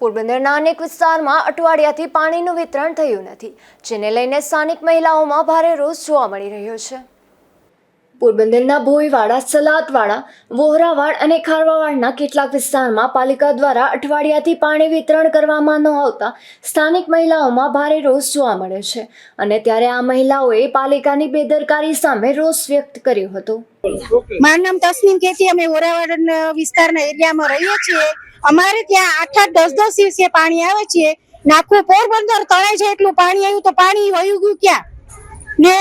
પોરબંદરના અનેક વિસ્તારમાં અઠવાડિયાથી પાણીનું વિતરણ થયું નથી, જેને લઈને સ્થાનિક મહિલાઓમાં ભારે રોષ જોવા મળી રહ્યો છે. પોરબંદરના ભોઈવાડા સલાદવાડા વોહરાવાડ અને ખારવાવાડના કેટલાક વિસ્તારમાં પાલિકા દ્વારા અઠવાડિયાથી પાણી વિતરણ કરવામાં ન આવતા સ્થાનિક મહિલાઓમાં ભારે રોષ જોવા મળ્યો છે અને ત્યારે આ મહિલાઓએ પાલિકાની બેદરકારી સામે રોષ વ્યક્ત કર્યો હતો. મારું નામ તસ્મીન કેતી, અમે વોરાવાડ વિસ્તારના એરિયામાં રહીએ છીએ. અમારે ત્યાં આઠ આઠ, દસ દસ દિવસે પાણી આવે છે નાખવું પોરબંદર તળાય છે એટલું પાણી આવ્યું તો પાણી વયું ગયું ક્યાં? ને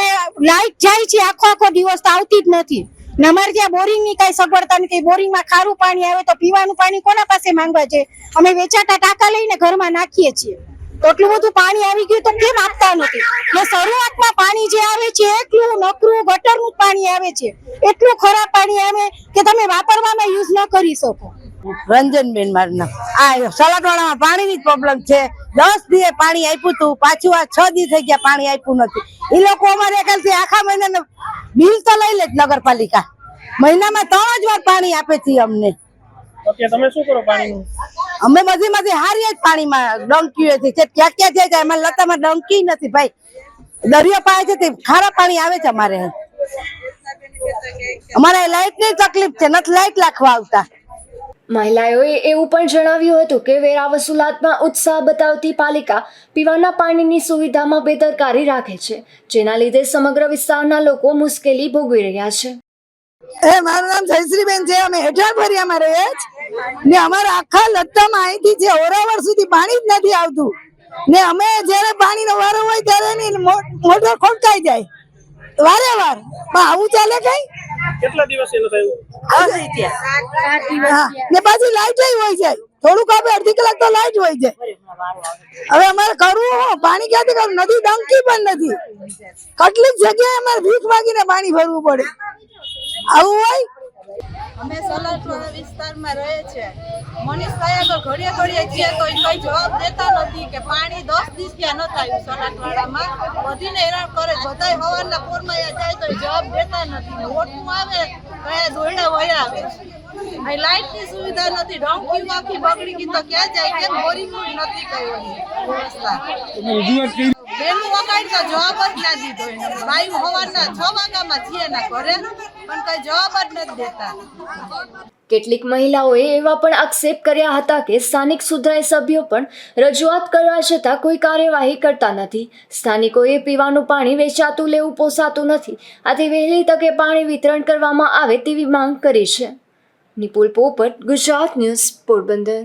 લાઈટ જાય છે આખો આખો દિવસ તો આવતી જ નથી. ને અમારે ત્યાં બોરિંગની કઈ સગવડતા નથી. બોરિંગમાં ખારું પાણી આવે તો પીવાનું પાણી કોના પાસે માંગવા છે? અમે વેચાતા ટાંકા લઈને ઘરમાં નાખીએ છીએ. એટલું બધું પાણી આવી ગયું તો કેમ આપતા નથી? ને શરૂઆતમાં પાણી જે આવે છે એટલું નકરું, ગટરનું પાણી આવે છે. એટલું ખરાબ પાણી આવે કે તમે વાપરવામાં યુઝ ન કરી શકો. રંજનબેન મારું નામ. આ સલાટવાડામાં પાણીની પ્રોબ્લેમ છે. દસ દિવસે પાણી આપ્યું હતું પાછું આ છ દિવસ થઈ ગયા પાણી આપ્યું નથી. એ લોકો અમારે ખ્યાલથી આખા મહિનાને બિલ તો લઈ લે જ નગરપાલિકા. મહિનામાં ત્રણ જ વાર પાણી આપે છે અમને. તમે શું કરો પાણીનું? અમે બધી માંથી હારીએ જ પાણીમાં ડંકી છે. ક્યાં ક્યાં જાય છે અમારે લતામાં ડંકી નથી ભાઈ. દરિયો પાય છે તે ખારા પાણી આવે છે અમારે અમારે લાઈટની તકલીફ છે નથી લાઈટ લાખવા આવતા. મહિલાઓએ એવું પણ જણાવ્યું હતું કે વેરા વસૂલાતમાં ઉત્સાહ બતાવતી પાલિકા પીવાના પાણીની સુવિધામાં બેદરકારી રાખે છે જેના લીધે સમગ્ર વિસ્તારના લોકો મુશ્કેલી ભોગવી રહ્યા છે. એ મારું નામ જયશ્રીબેન છે અમે હેઠળ ફરિયામાં રહીએ છીએ ને અમારા આખા લત્તામાં અહીંથી જે ઓરાવર સુધી પાણી જ નથી આવતું. ને અમે જ્યારે પાણીનો વારો હોય ત્યારે એની મોટર ખોટકાઈ જાય. વારે વાર. પણ આવું ચાલે કઈ? કેટલા દિવસ એનું થયું? ને પાછી લાઈટ હોય જાય થોડુંક આપે અડધી કલાક તો લાઈટ હોય જાય હવે અમારે કરવું પાણી ક્યાંથી કરવું નદી ડંકી પણ નથી. કેટલીક જગ્યાએ અમારે ભીખ માગીને પાણી ભરવું પડે. આવું હોય? અમે સલાટવાળા વિસ્તારમાં રહે છે. મનીષ આગળ ઘડીએ ઘડીએ છીએ તો કઈ જવાબ દેતા નથી કે પાણી દસ દિવસ ત્યાં નથી આવ્યું સલાટવાડામાં બધીને હેરાન કરે. બધાય હવારના પોરમાં અહીંયા જાય તો જવાબ દેતા નથી. ને ઓટું આવે કયા દોયડા વયા અહીં લાઇટની સુવિધા નથી ડંકી આખી બગડી ગઈ તો ક્યાં જાય? કેમ બોરિંગ નથી ઓલી વ્યવસ્થા? બેનું વગાડી તો જવાબ જ ના દીધો એને. હવારના છ વાગ્યામાં છીએ ના ઘરે, પણ કઈ જવાબ જ નથી દેતા. કેટલીક મહિલાઓએ એવા પણ આક્ષેપ કર્યા હતા કે સ્થાનિક સુધરાઈ સભ્યો પણ રજૂઆત કરવા છતાં કોઈ કાર્યવાહી કરતા નથી. સ્થાનિકોએ પીવાનું પાણી વેચાતું, લેવું પોસાતું નથી. આથી વહેલી તકે પાણી વિતરણ કરવામાં આવે તેવી માંગ કરી છે. નિપુલ પોપટ, ગુજરાત ન્યૂઝ પોરબંદર.